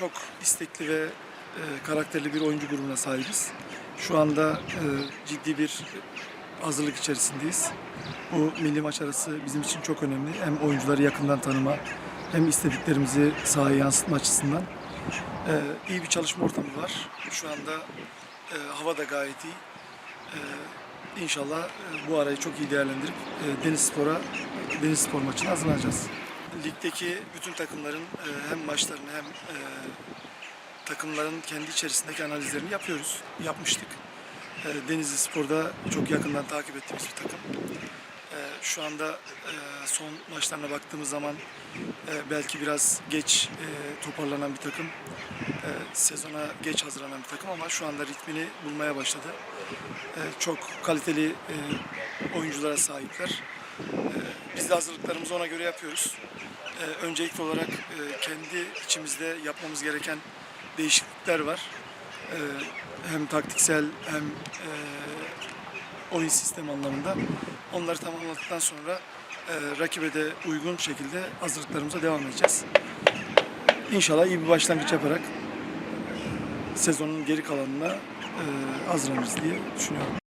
çok istekli ve e, karakterli bir oyuncu grubuna sahibiz. Şu anda e, ciddi bir hazırlık içerisindeyiz. Bu milli maç arası bizim için çok önemli. Hem oyuncuları yakından tanıma hem istediklerimizi sahaya yansıtma açısından. E, iyi bir çalışma ortamı var. Şu anda e, hava da gayet iyi. E, İnşallah e, bu arayı çok iyi değerlendirip e, Deniz Spor'a, Deniz Spor maçına hazırlanacağız. Ligdeki bütün takımların e, hem maçlarını hem e, takımların kendi içerisindeki analizlerini yapıyoruz. Yapmıştık. E, Denizli Spor'da çok yakından takip ettiğimiz bir takım. E, Şu anda e, son maçlarına baktığımız zaman e, belki biraz geç e, toparlanan bir takım. E, Sezona geç hazırlanan bir takım ama şu anda ritmini bulmaya başladı. E, Çok kaliteli e, oyunculara sahipler. E, Biz de hazırlıklarımızı ona göre yapıyoruz. E, Öncelikli olarak e, kendi içimizde yapmamız gereken değişiklikler var. E, Hem taktiksel hem e, oyun sistemi anlamında. Onları tamamladıktan sonra e, rakibe de uygun şekilde hazırlıklarımıza devam edeceğiz. İnşallah iyi bir başlangıç yaparak sezonun geri kalanına e, hazırlanırız diye düşünüyorum.